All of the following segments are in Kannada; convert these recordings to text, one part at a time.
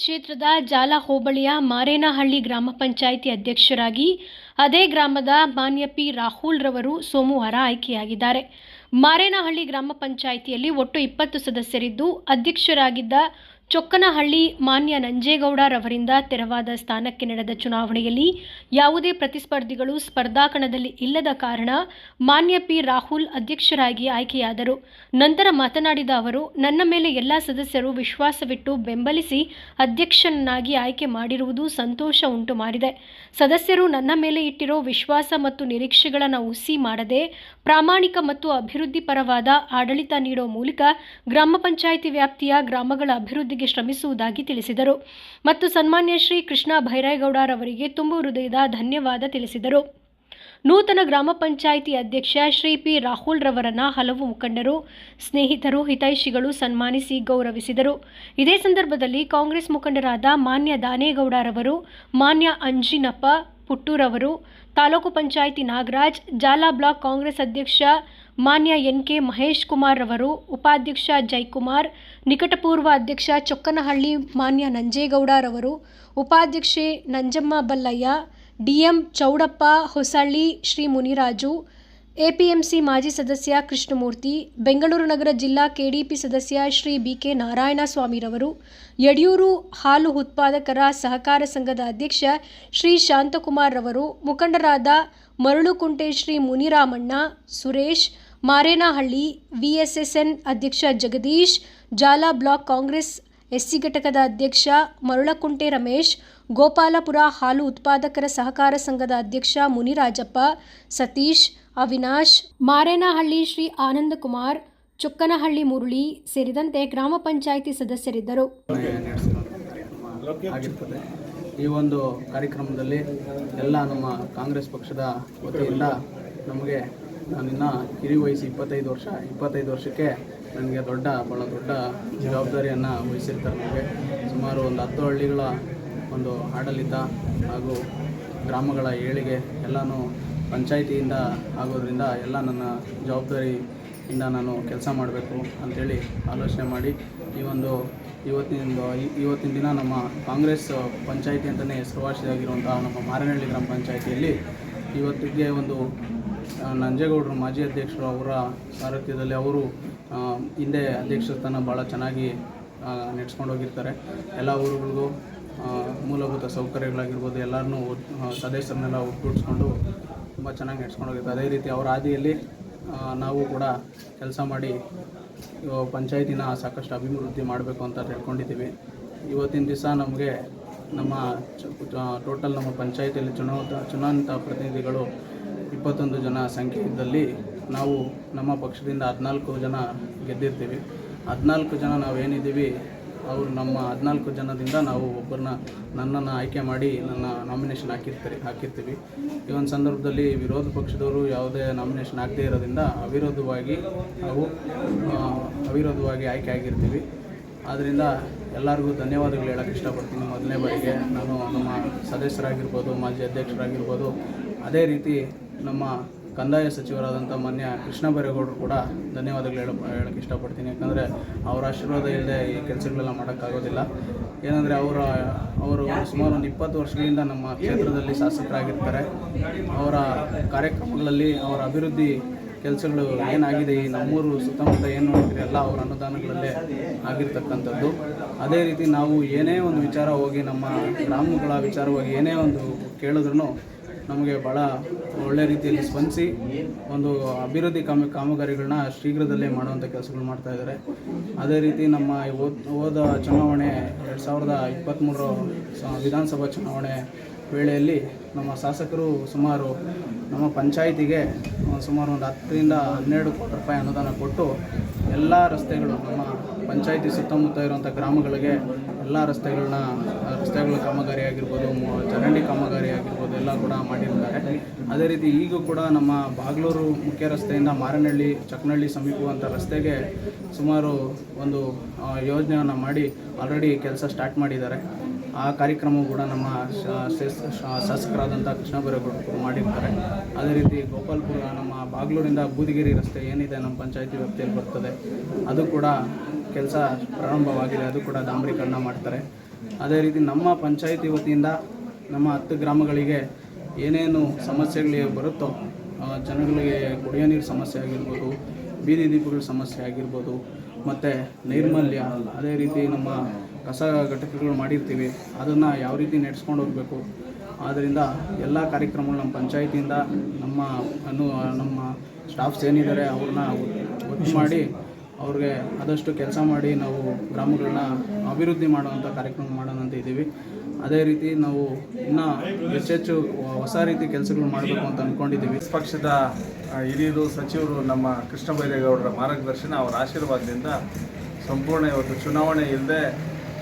ಕ್ಷೇತ್ರದ ಜಾಲ ಹೋಬಳಿಯ ಮಾರೇನಹಳ್ಳಿ ಗ್ರಾಮ ಪಂಚಾಯಿತಿ ಅಧ್ಯಕ್ಷರಾಗಿ ಅದೇ ಗ್ರಾಮದ ಮಾನ್ಯ ಪಿ ರಾಹುಲ್ ರವರು ಸೋಮವಾರ ಆಯ್ಕೆಯಾಗಿದ್ದಾರೆ. ಮಾರೇನಹಳ್ಳಿ ಗ್ರಾಮ ಪಂಚಾಯಿತಿಯಲ್ಲಿ ಒಟ್ಟು ಇಪ್ಪತ್ತು ಸದಸ್ಯರಿದ್ದು, ಅಧ್ಯಕ್ಷರಾಗಿದ್ದ ಚೊಕ್ಕನಹಳ್ಳಿ ಮಾನ್ಯ ನಂಜೇಗೌಡ ರವರಿಂದ ತೆರವಾದ ಸ್ಥಾನಕ್ಕೆ ನಡೆದ ಚುನಾವಣೆಯಲ್ಲಿ ಯಾವುದೇ ಪ್ರತಿಸ್ಪರ್ಧಿಗಳು ಸ್ಪರ್ಧಾಕಣದಲ್ಲಿ ಇಲ್ಲದ ಕಾರಣ ಮಾನ್ಯ ಪಿ ರಾಹುಲ್ ಅಧ್ಯಕ್ಷರಾಗಿ ಆಯ್ಕೆಯಾದರು. ನಂತರ ಮಾತನಾಡಿದ ಅವರು, ನನ್ನ ಮೇಲೆ ಎಲ್ಲ ಸದಸ್ಯರು ವಿಶ್ವಾಸವಿಟ್ಟು ಬೆಂಬಲಿಸಿ ಅಧ್ಯಕ್ಷನನ್ನಾಗಿ ಆಯ್ಕೆ ಮಾಡಿರುವುದು ಸಂತೋಷ ಉಂಟು ಮಾಡಿದೆ. ಸದಸ್ಯರು ನನ್ನ ಮೇಲೆ ಇಟ್ಟಿರೋ ವಿಶ್ವಾಸ ಮತ್ತು ನಿರೀಕ್ಷೆಗಳನ್ನು ಹುಸಿ ಮಾಡದೆ ಪ್ರಾಮಾಣಿಕ ಮತ್ತು ಅಭಿವೃದ್ಧಿಪರವಾದ ಆಡಳಿತ ನೀಡೋ ಮೂಲಕ ಗ್ರಾಮ ಪಂಚಾಯಿತಿ ವ್ಯಾಪ್ತಿಯ ಗ್ರಾಮಗಳ ಅಭಿವೃದ್ಧಿಗೆ ಶ್ರಮಿಸುವುದಾಗಿ ತಿಳಿಸಿದರು. ಮತ್ತು ಸನ್ಮಾನ್ಯ ಶ್ರೀ ಕೃಷ್ಣ ಭೈರೇಗೌಡರವರಿಗೆ ತುಂಬು ಹೃದಯದ ಧನ್ಯವಾದ ತಿಳಿಸಿದರು. ನೂತನ ಗ್ರಾಮ ಪಂಚಾಯಿತಿ ಅಧ್ಯಕ್ಷ ಶ್ರೀ ಪಿ ರಾಹುಲ್ ರವರನ್ನ ಹಲವು ಮುಖಂಡರು, ಸ್ನೇಹಿತರು, ಹಿತೈಷಿಗಳು ಸನ್ಮಾನಿಸಿ ಗೌರವಿಸಿದರು. ಇದೇ ಸಂದರ್ಭದಲ್ಲಿ ಕಾಂಗ್ರೆಸ್ ಮುಖಂಡರಾದ ಮಾನ್ಯ ದಾನೇಗೌಡರವರು, ಮಾನ್ಯ ಅಂಜಿನಪ್ಪ ಪುಟ್ಟೂರವರು, ತಾಲೂಕು ಪಂಚಾಯಿತಿ ನಾಗರಾಜ್, ಜಾಲಾ ಬ್ಲಾಕ್ ಕಾಂಗ್ರೆಸ್ ಅಧ್ಯಕ್ಷ ಮಾನ್ಯ ಎನ್ ಕೆ ಮಹೇಶ್ ಕುಮಾರ್ ರವರು, ಉಪಾಧ್ಯಕ್ಷ ಜೈಕುಮಾರ್, ನಿಕಟಪೂರ್ವ ಅಧ್ಯಕ್ಷ ಚೊಕ್ಕನಹಳ್ಳಿ ಮಾನ್ಯ ನಂಜೇಗೌಡರವರು ಉಪಾಧ್ಯಕ್ಷೆ ನಂಜಮ್ಮ ಬಲ್ಲಯ್ಯ, ಡಿಎಂ ಚೌಡಪ್ಪ ಹೊಸಳ್ಳಿ ಶ್ರೀ ಮುನಿರಾಜು, ಎಪಿಎಂಸಿ ಮಾಜಿ ಸದಸ್ಯ ಕೃಷ್ಣಮೂರ್ತಿ, ಬೆಂಗಳೂರು ನಗರ ಜಿಲ್ಲಾ ಕೆಡಿಪಿ ಸದಸ್ಯ ಶ್ರೀ ಬಿ ಕೆ ನಾರಾಯಣಸ್ವಾಮಿರವರು ಯಡಿಯೂರು ಹಾಲು ಉತ್ಪಾದಕರ ಸಹಕಾರ ಸಂಘದ ಅಧ್ಯಕ್ಷ ಶ್ರೀ ಶಾಂತಕುಮಾರ್ ರವರು, ಮುಖಂಡರಾದ ಮರಳುಕುಂಟೆ ಶ್ರೀ ಮುನಿರಾಮಣ್ಣ, ಸುರೇಶ್ ಮಾರೇನಹಳ್ಳಿ ವಿಎಸ್ಎಸ್ಎನ್ ಅಧ್ಯಕ್ಷ ಜಗದೀಶ್, ಜಾಲ ಬ್ಲಾಕ್ ಕಾಂಗ್ರೆಸ್ ಎಸ್ಸಿ ಘಟಕದ ಅಧ್ಯಕ್ಷ ಮರುಳಕುಂಟೆ ರಮೇಶ್, ಗೋಪಾಲಪುರ ಹಾಲು ಉತ್ಪಾದಕರ ಸಹಕಾರ ಸಂಘದ ಅಧ್ಯಕ್ಷ ಮುನಿರಾಜಪ್ಪ, ಸತೀಶ್, ಅವಿನಾಶ್, ಮಾರೇನಹಳ್ಳಿ ಶ್ರೀ ಆನಂದಕುಮಾರ್ ಚುಕ್ಕನಹಳ್ಳಿ ಮುರುಳಿ ಸೇರಿದಂತೆ ಗ್ರಾಮ ಪಂಚಾಯಿತಿ ಸದಸ್ಯರಿದ್ದರು. ಈ ಒಂದು ಕಾರ್ಯಕ್ರಮದಲ್ಲಿ ಎಲ್ಲ ನಮ್ಮ ಕಾಂಗ್ರೆಸ್ ಪಕ್ಷದ ವತಿಯಿಂದ ನಮಗೆ ನಾನಿನ್ನ ಕಿರಿ ವಯಸ್ಸು ಇಪ್ಪತ್ತೈದು ವರ್ಷ, ಇಪ್ಪತ್ತೈದು ವರ್ಷಕ್ಕೆ ನನಗೆ ದೊಡ್ಡ ಭಾಳ ದೊಡ್ಡ ಜವಾಬ್ದಾರಿಯನ್ನು ವಹಿಸಿರ್ತಾರೆ ನನಗೆ. ಸುಮಾರು ಒಂದು ಹತ್ತು ಹಳ್ಳಿಗಳ ಒಂದು ಆಡಳಿತ ಹಾಗೂ ಗ್ರಾಮಗಳ ಏಳಿಗೆ ಎಲ್ಲನೂ ಪಂಚಾಯಿತಿಯಿಂದ ಆಗೋದ್ರಿಂದ ಎಲ್ಲ ನನ್ನ ಜವಾಬ್ದಾರಿಯಿಂದ ನಾನು ಕೆಲಸ ಮಾಡಬೇಕು ಅಂಥೇಳಿ ಆಲೋಚನೆ ಮಾಡಿ ಈ ಒಂದು ಇವತ್ತಿನ ಇವತ್ತಿನ ದಿನ ನಮ್ಮ ಕಾಂಗ್ರೆಸ್ ಪಂಚಾಯಿತಿ ಅಂತಲೇ ಹೆಸರುವಾಸಿಯಾಗಿರುವಂತಹ ನಮ್ಮ ಮಾರನಹಳ್ಳಿ ಗ್ರಾಮ ಪಂಚಾಯಿತಿಯಲ್ಲಿ ಇವತ್ತಿಗೆ ಒಂದು ನಂಜೇಗೌಡರು ಮಾಜಿ ಅಧ್ಯಕ್ಷರು ಅವರ ಸಾರಥ್ಯದಲ್ಲಿ ಅವರು ಹಿಂದೆ ಅಧ್ಯಕ್ಷ ಸ್ಥಾನ ಭಾಳ ಚೆನ್ನಾಗಿ ನೆಡ್ಸ್ಕೊಂಡು ಹೋಗಿರ್ತಾರೆ. ಎಲ್ಲ ಊರುಗಳಿಗೂ ಮೂಲಭೂತ ಸೌಕರ್ಯಗಳಾಗಿರ್ಬೋದು ಎಲ್ಲರನ್ನೂ ಸದಸ್ಯರನ್ನೆಲ್ಲ ಒಟ್ಟುಗೂಡಿಸ್ಕೊಂಡು ತುಂಬ ಚೆನ್ನಾಗಿ ನೆಡ್ಸ್ಕೊಂಡು ಹೋಗಿರ್ತಾರೆ. ಅದೇ ರೀತಿ ಅವರ ಹಾದಿಯಲ್ಲಿ ನಾವು ಕೂಡ ಕೆಲಸ ಮಾಡಿ ಪಂಚಾಯತಿನ ಸಾಕಷ್ಟು ಅಭಿವೃದ್ಧಿ ಮಾಡಬೇಕು ಅಂತ ತಿಳ್ಕೊಂಡಿದ್ದೀವಿ. ಇವತ್ತಿನ ದಿವಸ ನಮಗೆ ನಮ್ಮ ಟೋಟಲ್ ನಮ್ಮ ಪಂಚಾಯತಿಯಲ್ಲಿ ಚುನಾಯಿತ ಚುನಾಯಿತ ಪ್ರತಿನಿಧಿಗಳು ಇಪ್ಪತ್ತೊಂದು ಜನ ಸಂಖ್ಯೆ ಇದ್ದಲ್ಲಿ ನಾವು ನಮ್ಮ ಪಕ್ಷದಿಂದ ಹದಿನಾಲ್ಕು ಜನ ಗೆದ್ದಿರ್ತೀವಿ. ಹದಿನಾಲ್ಕು ಜನ ನಾವೇನಿದ್ದೀವಿ, ಅವರು ನಮ್ಮ ಹದಿನಾಲ್ಕು ಜನದಿಂದ ನಾವು ಒಬ್ಬರನ್ನ ನನ್ನನ್ನು ಆಯ್ಕೆ ಮಾಡಿ ನನ್ನ ನಾಮಿನೇಷನ್ ಹಾಕಿರ್ತೀರಿ, ಹಾಕಿರ್ತೀವಿ. ಈ ಒಂದು ಸಂದರ್ಭದಲ್ಲಿ ವಿರೋಧ ಪಕ್ಷದವರು ಯಾವುದೇ ನಾಮಿನೇಷನ್ ಆಗದೇ ಇರೋದ್ರಿಂದ ಅವಿರೋಧವಾಗಿ ನಾವು ಅವಿರೋಧವಾಗಿ ಆಯ್ಕೆ ಆಗಿರ್ತೀವಿ. ಆದ್ದರಿಂದ ಎಲ್ಲರಿಗೂ ಧನ್ಯವಾದಗಳು ಹೇಳೋಕ್ಕೆ ಇಷ್ಟಪಡ್ತೀನಿ. ಮೊದಲನೇ ಬಾರಿಗೆ ನಾನು ನಮ್ಮ ಸದಸ್ಯರಾಗಿರ್ಬೋದು, ಮಾಜಿ ಅಧ್ಯಕ್ಷರಾಗಿರ್ಬೋದು, ಅದೇ ರೀತಿ ನಮ್ಮ ಕಂದಾಯ ಸಚಿವರಾದಂಥ ಮಾನ್ಯ ಕೃಷ್ಣ ಬೈರೇಗೌಡರು ಕೂಡ ಧನ್ಯವಾದಗಳು ಹೇಳ ಹೇಳೋಕ್ಕೆ ಇಷ್ಟಪಡ್ತೀನಿ. ಯಾಕಂದರೆ ಅವರ ಆಶೀರ್ವಾದ ಇಲ್ಲದೆ ಈ ಕೆಲಸಗಳೆಲ್ಲ ಮಾಡೋಕ್ಕಾಗೋದಿಲ್ಲ. ಏನಂದರೆ ಅವರ ಅವರು ಸುಮಾರು ಒಂದು ಇಪ್ಪತ್ತು ವರ್ಷಗಳಿಂದ ನಮ್ಮ ಕ್ಷೇತ್ರದಲ್ಲಿ ಶಾಸಕರಾಗಿರ್ತಾರೆ. ಅವರ ಕಾರ್ಯಕ್ರಮಗಳಲ್ಲಿ ಅವರ ಅಭಿವೃದ್ಧಿ ಕೆಲಸಗಳು ಏನಾಗಿದೆ, ಈ ನಮ್ಮೂರು ಸುತ್ತಮುತ್ತ ಏನು ನೋಡ್ತೀರಿ ಎಲ್ಲ ಅವರ ಅನುದಾನಗಳಲ್ಲೇ ಆಗಿರ್ತಕ್ಕಂಥದ್ದು. ಅದೇ ರೀತಿ ನಾವು ಏನೇ ಒಂದು ವಿಚಾರ ಹೋಗಿ ನಮ್ಮ ಗ್ರಾಮಗಳ ವಿಚಾರವಾಗಿ ಏನೇ ಒಂದು ಕೇಳಿದ್ರೂ ನಮಗೆ ಭಾಳ ಒಳ್ಳೆ ರೀತಿಯಲ್ಲಿ ಸ್ಪಂದಿಸಿ ಒಂದು ಅಭಿವೃದ್ಧಿ ಕಾಮ, ಕಾಮಗಾರಿಗಳನ್ನ ಶೀಘ್ರದಲ್ಲೇ ಮಾಡುವಂಥ ಕೆಲಸಗಳು ಮಾಡ್ತಾ ಇದ್ದಾರೆ. ಅದೇ ರೀತಿ ನಮ್ಮ ಹೋದ ಹೋದ ಚುನಾವಣೆ ಎರಡು ಸಾವಿರದ ಇಪ್ಪತ್ತ್ಮೂರು ವಿಧಾನಸಭಾ ಚುನಾವಣೆ ವೇಳೆಯಲ್ಲಿ ನಮ್ಮ ಶಾಸಕರು ಸುಮಾರು ನಮ್ಮ ಪಂಚಾಯಿತಿಗೆ ಸುಮಾರು ಒಂದು ಹತ್ತರಿಂದ ಹನ್ನೆರಡು ಕೋಟಿ ರೂಪಾಯಿ ಅನುದಾನ ಕೊಟ್ಟು ಎಲ್ಲ ರಸ್ತೆಗಳು ನಮ್ಮ ಪಂಚಾಯಿತಿ ಸುತ್ತಮುತ್ತ ಇರುವಂಥ ಗ್ರಾಮಗಳಿಗೆ ಎಲ್ಲ ರಸ್ತೆಗಳನ್ನ, ರಸ್ತೆಗಳ ಕಾಮಗಾರಿ ಆಗಿರ್ಬೋದು ಚರಂಡಿ ಕಾಮಗಾರಿ ಆಗಿರ್ಬೋದು, ಎಲ್ಲ ಕೂಡ ಮಾಡಿರ್ತಾರೆ. ಅದೇ ರೀತಿ ಈಗೂ ಕೂಡ ನಮ್ಮ ಬಾಗ್ಲೂರು ಮುಖ್ಯ ರಸ್ತೆಯಿಂದ ಮಾರನಹಳ್ಳಿ ಚಕ್ನಹಳ್ಳಿ ಸಮೀಪವಂಥ ರಸ್ತೆಗೆ ಸುಮಾರು ಒಂದು ಯೋಜನೆಯನ್ನು ಮಾಡಿ ಆಲ್ರೆಡಿ ಕೆಲಸ ಸ್ಟಾರ್ಟ್ ಮಾಡಿದ್ದಾರೆ. ಆ ಕಾರ್ಯಕ್ರಮ ಕೂಡ ನಮ್ಮ ಶಾಸಕರಾದಂಥ ಕೃಷ್ಣ ಬೈರೇಗೌಡರು ಮಾಡಿರ್ತಾರೆ. ಅದೇ ರೀತಿ ಗೋಪಾಲ್ಪುರ, ನಮ್ಮ ಬಾಗ್ಲೂರಿಂದ ಬೂದಿಗೆರೆ ರಸ್ತೆ ಏನಿದೆ ನಮ್ಮ ಪಂಚಾಯತಿ ವ್ಯಾಪ್ತಿಯಲ್ಲಿ ಬರ್ತದೆ, ಅದು ಕೂಡ ಕೆಲಸ ಪ್ರಾರಂಭವಾಗಿದೆ, ಅದು ಕೂಡ ಡಾಂಬರೀಕರಣ ಮಾಡ್ತಾರೆ. ಅದೇ ರೀತಿ ನಮ್ಮ ಪಂಚಾಯಿತಿ ವತಿಯಿಂದ ನಮ್ಮ ಹತ್ತು ಗ್ರಾಮಗಳಿಗೆ ಏನೇನು ಸಮಸ್ಯೆಗಳಿಗೆ ಬರುತ್ತೋ ಜನಗಳಿಗೆ ಕುಡಿಯೋ ನೀರು ಸಮಸ್ಯೆ ಆಗಿರ್ಬೋದು, ಬೀದಿ ದೀಪಗಳ ಸಮಸ್ಯೆ ಆಗಿರ್ಬೋದು, ಮತ್ತು ನೈರ್ಮಲ್ಯ, ಅದೇ ರೀತಿ ನಮ್ಮ ಕಸ ಘಟಕಗಳು ಮಾಡಿರ್ತೀವಿ, ಅದನ್ನು ಯಾವ ರೀತಿ ನಡೆಸ್ಕೊಂಡು ಹೋಗಬೇಕು. ಆದ್ದರಿಂದ ಎಲ್ಲ ಕಾರ್ಯಕ್ರಮಗಳು ನಮ್ಮ ಪಂಚಾಯತಿಯಿಂದ ನಮ್ಮ ಅನು, ನಮ್ಮ ಸ್ಟಾಫ್ಸ್ ಏನಿದ್ದಾರೆ ಅವ್ರನ್ನ ಒತ್ತು ಮಾಡಿ ಅವ್ರಿಗೆ ಆದಷ್ಟು ಕೆಲಸ ಮಾಡಿ ನಾವು ಗ್ರಾಮಗಳನ್ನ ಅಭಿವೃದ್ಧಿ ಮಾಡುವಂಥ ಕಾರ್ಯಕ್ರಮ ಮಾಡೋಣ ಅಂತ ಇದ್ದೀವಿ. ಅದೇ ರೀತಿ ನಾವು ಇನ್ನೂ ಹೆಚ್ಚೆಚ್ಚು ಹೊಸ ರೀತಿ ಕೆಲಸಗಳು ಮಾಡಬೇಕು ಅಂತ ಅಂದ್ಕೊಂಡಿದ್ದೀವಿ ಪಕ್ಷದ ಹಿರಿಯರು, ಸಚಿವರು ನಮ್ಮ ಕೃಷ್ಣ ಬೈರೇಗೌಡರ ಮಾರ್ಗದರ್ಶನ ಅವರ ಆಶೀರ್ವಾದದಿಂದ ಸಂಪೂರ್ಣ ಇವತ್ತು ಚುನಾವಣೆ ಇಲ್ಲದೆ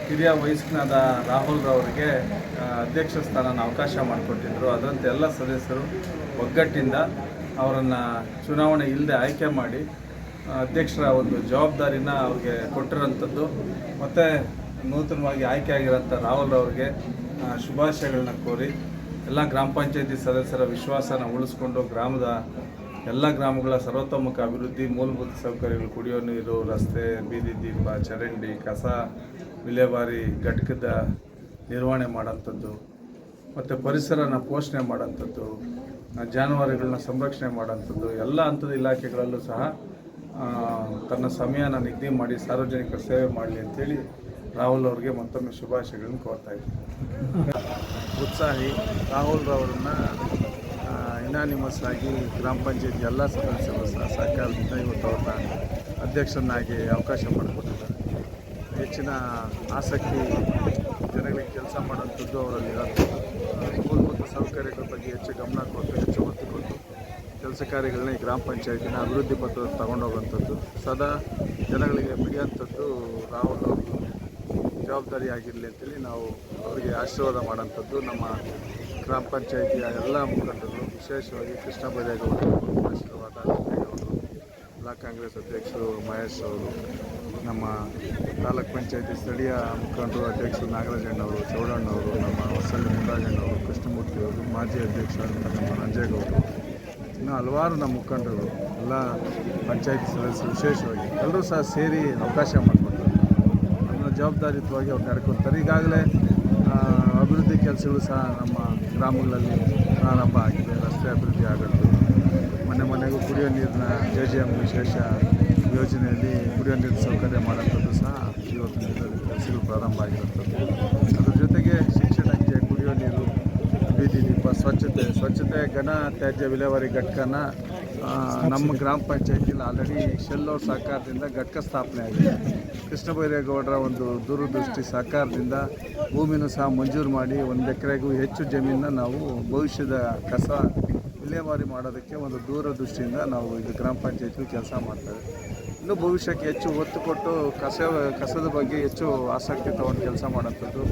ಹಿರಿಯ ವಯಸ್ಕನಾದ ರಾಹುಲ್ ರವರಿಗೆ ಅಧ್ಯಕ್ಷ ಸ್ಥಾನನ ಅವಕಾಶ ಮಾಡಿಕೊಟ್ಟಿದ್ದರು ಅದರಂತೆ ಎಲ್ಲ ಸದಸ್ಯರು ಒಗ್ಗಟ್ಟಿಂದ ಅವರನ್ನು ಚುನಾವಣೆ ಇಲ್ಲದೆ ಆಯ್ಕೆ ಮಾಡಿ ಅಧ್ಯಕ್ಷರ ಒಂದು ಜವಾಬ್ದಾರಿನ ಅವ್ರಿಗೆ ಕೊಟ್ಟಿರೋಂಥದ್ದು. ಮತ್ತು ನೂತನವಾಗಿ ಆಯ್ಕೆ ಆಗಿರೋಂಥ ರಾಹುಲ್ ಅವ್ರಿಗೆ ಶುಭಾಶಯಗಳನ್ನ ಕೋರಿ ಎಲ್ಲ ಗ್ರಾಮ ಪಂಚಾಯತಿ ಸದಸ್ಯರ ವಿಶ್ವಾಸನ ಉಳಿಸ್ಕೊಂಡು ಗ್ರಾಮದ ಎಲ್ಲ ಗ್ರಾಮಗಳ ಸರ್ವತೋಮುಖ ಅಭಿವೃದ್ಧಿ, ಮೂಲಭೂತ ಸೌಕರ್ಯಗಳು, ಕುಡಿಯೋ ನೀರು, ರಸ್ತೆ, ಬೀದಿ, ದೀಪ, ಚರಂಡಿ, ಕಸ, ವಿಲೇವಾರಿ ಘಟಕದ ನಿರ್ವಹಣೆ ಮಾಡೋಂಥದ್ದು. ಮತ್ತು ಪರಿಸರನ ಪೋಷಣೆ ಮಾಡೋಂಥದ್ದು. ಜಾನುವಾರುಗಳನ್ನ ಸಂರಕ್ಷಣೆ ಮಾಡೋಂಥದ್ದು. ಎಲ್ಲ ಹಂತದ ಇಲಾಖೆಗಳಲ್ಲೂ ಸಹ ತನ್ನ ಸಮಯನ ನಿಗದಿ ಮಾಡಿ, ಸಾರ್ವಜನಿಕ ಸೇವೆ ಮಾಡಲಿ ಅಂತೇಳಿ ರಾಹುಲ್ ಅವ್ರಿಗೆ ಮತ್ತೊಮ್ಮೆ ಶುಭಾಶಯಗಳನ್ನು ಕೋರ್ತಾ ಇದ್ದೀನಿ ಉತ್ಸಾಹಿ ರಾಹುಲ್ ರವರನ್ನ ಇನಾನಿಮಸ್ ಆಗಿ ಗ್ರಾಮ ಪಂಚಾಯತ್ ಎಲ್ಲ ಸದಸ್ಯರು ಸಹ ಸಹಕಾರದಿಂದ ಇವತ್ತು ಅವ್ರನ್ನ ಅಧ್ಯಕ್ಷನಾಗಿ ಅವಕಾಶ ಮಾಡಿಕೊಟ್ಟಿದ್ದಾರೆ. ಹೆಚ್ಚಿನ ಆಸಕ್ತಿ ಜನಗಳಿಗೆ ಕೆಲಸ ಮಾಡೋಂಥದ್ದು ಅವರಲ್ಲಿ ಇರೋದು ಮೂಲಭೂತ ಸೌಕರ್ಯಗಳ ಬಗ್ಗೆ ಹೆಚ್ಚು ಗಮನ ಕೊಟ್ಟು, ಹೆಚ್ಚು ಒತ್ತು ಕೊಟ್ಟು ಕೆಲಸ ಕಾರ್ಯಗಳನ್ನ ಈ ಗ್ರಾಮ ಪಂಚಾಯತಿನ ಅಭಿವೃದ್ಧಿ ಪತ್ರ ತಗೊಂಡೋಗುವಂಥದ್ದು ಸದಾ ಜನಗಳಿಗೆ ಬಿಡಿಯೋಂಥದ್ದು ಅವರು ಜವಾಬ್ದಾರಿ ಆಗಿರಲಿ ಅಂತೇಳಿ ನಾವು ಅವರಿಗೆ ಆಶೀರ್ವಾದ ಮಾಡೋಂಥದ್ದು ನಮ್ಮ ಗ್ರಾಮ ಪಂಚಾಯಿತಿಯ ಎಲ್ಲ ಮುಖಂಡರು, ವಿಶೇಷವಾಗಿ ಕೃಷ್ಣ ಬೈರೇಗೌಡರು ಆಶೀರ್ವಾದ ಅವರು ಬ್ಲಾಕ್ ಕಾಂಗ್ರೆಸ್ ಅಧ್ಯಕ್ಷರು ಮಹೇಶ್ ಅವರು, ನಮ್ಮ ತಾಲೂಕ್ ಪಂಚಾಯತಿ ಸ್ಥಳೀಯ ಮುಖಂಡರು, ಅಧ್ಯಕ್ಷರು ನಾಗರಾಜಣ್ಣವರು ಚೌಡಣ್ಣವರು ನಮ್ಮ ಹೊಸಳ್ಳಿ ಮುರಾಜಣ್ಣವರು ಕೃಷ್ಣಮೂರ್ತಿ ಅವರು, ಮಾಜಿ ಅಧ್ಯಕ್ಷ ನಮ್ಮ ನಂಜೇಗೌಡರು ಇನ್ನು ಹಲವಾರು ನಮ್ಮ ಮುಖಂಡರು, ಎಲ್ಲ ಪಂಚಾಯತ್ ಸದಸ್ಯರು ವಿಶೇಷವಾಗಿ ಎಲ್ಲರೂ ಸಹ ಸೇರಿ ಅವಕಾಶ ಮಾಡಿಕೊಡ್ತಾರೆ ಅದನ್ನು ಜವಾಬ್ದಾರಿಯುತವಾಗಿ ಅವ್ರು ನಡ್ಕೊತಾರೆ ಈಗಾಗಲೇ ಅಭಿವೃದ್ಧಿ ಕೆಲಸಗಳು ಸಹ ನಮ್ಮ ಗ್ರಾಮಗಳಲ್ಲಿ ಪ್ರಾರಂಭ ಆಗಿದೆ. ರಸ್ತೆ ಅಭಿವೃದ್ಧಿ ಆಗುತ್ತೆ ಮನೆ ಮನೆಗೂ ಕುಡಿಯೋ ನೀರಿನ ಜೆ ಜೆ ಎಂ ವಿಶೇಷ ಯೋಜನೆಯಲ್ಲಿ ಕುಡಿಯೋ ನೀರಿನ ಸೌಕರ್ಯ ಮಾಡೋಂಥದ್ದು ಸಹ ಇವತ್ತಿನ ಕೆಲಸಗಳು ಪ್ರಾರಂಭ ಆಗಿರುತ್ತದೆ ಅದ್ರ ಜೊತೆಗೆ ಶಿಕ್ಷಣಕ್ಕೆ ಕುಡಿಯೋ ನೀರು ಬೀದಿ ದೀಪ ಸ್ವಚ್ಛತೆ ಸ್ವಚ್ಛತೆ ಘನ ತ್ಯಾಜ್ಯ ವಿಲೇವಾರಿ ಘಟಕನ ನಮ್ಮ ಗ್ರಾಮ ಪಂಚಾಯತಿಯಲ್ಲಿ ಆಲ್ರೆಡಿ ಶೆಲ್ಲೋರ್ ಸಹಕಾರದಿಂದ ಘಟಕ ಸ್ಥಾಪನೆ ಆಗಿದೆ. ಕೃಷ್ಣ ಬೈರೇಗೌಡರ ಒಂದು ದೂರದೃಷ್ಟಿ ಸಹಕಾರದಿಂದ ಭೂಮಿನೂ ಸಹ ಮಂಜೂರು ಮಾಡಿ ಒಂದು ಎಕರೆಗೂ ಹೆಚ್ಚು ಜಮೀನನ್ನ ನಾವು ಭವಿಷ್ಯದ ಕಸ ವಿಲೇವಾರಿ ಮಾಡೋದಕ್ಕೆ ಒಂದು ದೂರದೃಷ್ಟಿಯಿಂದ ನಾವು ಇದು ಗ್ರಾಮ ಪಂಚಾಯತಿ ಕೆಲಸ ಮಾಡ್ತೇವೆ ಇನ್ನು ಭವಿಷ್ಯಕ್ಕೆ ಹೆಚ್ಚು ಒತ್ತು ಕೊಟ್ಟು ಕಸ ಕಸದ ಬಗ್ಗೆ ಹೆಚ್ಚು ಆಸಕ್ತಿ ತಗೊಂಡು ಕೆಲಸ ಮಾಡೋಂಥದ್ದು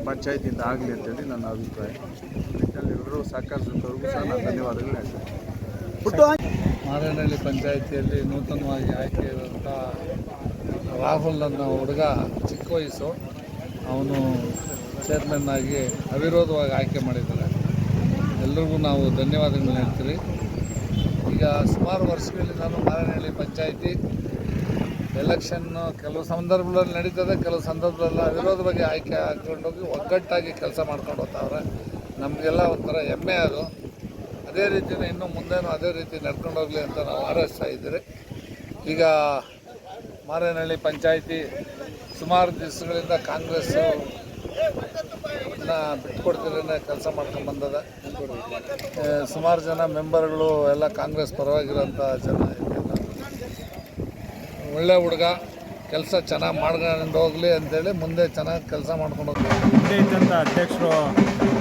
ನಮ್ಮ ಪಂಚಾಯತಿಯಿಂದ ಆಗಲಿ ಅಂತೇಳಿ ನನ್ನ ಅಭಿಪ್ರಾಯ. ಇದರಲ್ಲಿ ಎಲ್ಲರೂ ಸಹಕರಿಸಿದವ್ರಿಗೂ ಸಹ ನಾನು ಧನ್ಯವಾದಗಳು ಹೇಳ್ತೀನಿ. ಮಾರೇನಹಳ್ಳಿ ಪಂಚಾಯಿತಿಯಲ್ಲಿ ನೂತನವಾಗಿ ಆಯ್ಕೆಯಾದಂಥ ರಾಹುಲ್ ಅನ್ನೋ ಹುಡುಗ ಚಿಕ್ಕ ವಯಸ್ಸು. ಅವನು ಚೇರ್ಮನ್ ಆಗಿ ಅವಿರೋಧವಾಗಿ ಆಯ್ಕೆ ಮಾಡಿದ್ದಾರೆ ಎಲ್ರಿಗೂ ನಾವು ಧನ್ಯವಾದಗಳನ್ನ ಹೇಳ್ತೀವಿ. ಈಗ ಸುಮಾರು ವರ್ಷಗಳಲ್ಲಿ ನಾನು ಮಾರೇನಹಳ್ಳಿ ಪಂಚಾಯಿತಿ. ಎಲೆಕ್ಷನ್ನು ಕೆಲವು ಸಂದರ್ಭಗಳಲ್ಲಿ ನಡೀತದೆ, ಕೆಲವು ಸಂದರ್ಭದಲ್ಲಿ ಬಗ್ಗೆ ಆಯ್ಕೆ ಹಾಕ್ಕೊಂಡೋಗಿ ಒಗ್ಗಟ್ಟಾಗಿ ಕೆಲಸ ಮಾಡ್ಕೊಂಡು ಹೋಗ್ತಾವ್ರೆ. ನಮಗೆಲ್ಲ ಒಂಥರ ಹೆಮ್ಮೆ ಅದು. ಅದೇ ರೀತಿಯೇ ಇನ್ನು ಮುಂದೇನೂ ಅದೇ ರೀತಿ ನಡ್ಕೊಂಡು ಹೋಗಲಿ ಅಂತ ನಾವು ಹಾರೈಸ್ತಾ ಇದ್ದೀರಿ. ಈಗ ಮಾರೇನಹಳ್ಳಿ ಪಂಚಾಯಿತಿ ಸುಮಾರು ದಿವಸಗಳಿಂದ ಕಾಂಗ್ರೆಸ್ ಬಿಟ್ಕೊಡ್ತಿರೇ ಕೆಲಸ ಮಾಡ್ಕೊಂಡು ಬಂದದ. ಸುಮಾರು ಜನ ಮೆಂಬರ್ಗಳು ಎಲ್ಲ ಕಾಂಗ್ರೆಸ್ ಪರವಾಗಿರೋಂಥ ಜನ. ಒಳ್ಳೆ ಹುಡುಗ, ಕೆಲಸ ಚೆನ್ನಾಗಿ ಮಾಡ್ಕೊಂಡು ಹೋಗಲಿ ಅಂತೇಳಿ ಮುಂದೆ ಚೆನ್ನಾಗಿ ಕೆಲಸ ಮಾಡ್ಕೊಂಡು ಹೋಗ್ತೀವಿ ಹಿಂದೆ ಇದ್ದಂಥ ಅಧ್ಯಕ್ಷರು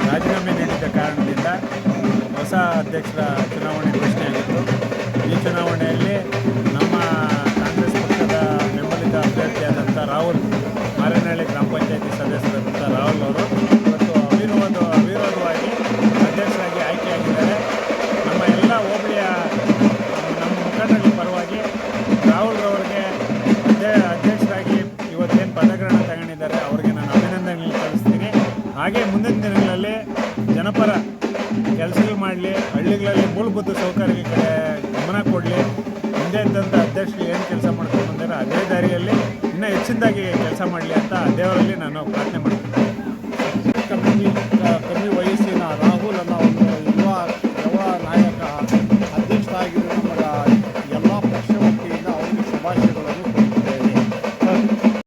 ರಾಜೀನಾಮೆ ನೀಡಿದ್ದ ಕಾರಣದಿಂದ ಹೊಸ ಅಧ್ಯಕ್ಷರ ಚುನಾವಣೆ ಘೋಷಣೆಯಾಗಿತ್ತು. ಈ ಚುನಾವಣೆಯಲ್ಲಿ ನಮ್ಮ ಕಾಂಗ್ರೆಸ್ ಪಕ್ಷದ ಬೆಂಬಲಿತ ಅಭ್ಯರ್ಥಿಯಾದಂಥ ರಾಹುಲ್, ಮಾರೇನಹಳ್ಳಿ ಗ್ರಾಮ ಪಂಚಾಯತಿ ಸದಸ್ಯರಾದಂಥ ರಾಹುಲ್ ಅವರು ಕೊಡಲಿ ಅಧ್ಯಕ್ಷರು ಏನು ಕೆಲಸ ಮಾಡ್ಕೊಂಡು ಬಂದಾರೆ ಅದೇ ದಾರಿಯಲ್ಲಿ ಇನ್ನೂ ಹೆಚ್ಚಿನದಾಗಿ ಕೆಲಸ ಮಾಡಲಿ ಅಂತ ದೇವರಲ್ಲಿ ನಾನು ಪ್ರಾರ್ಥನೆ ಮಾಡ್ತೀನಿ.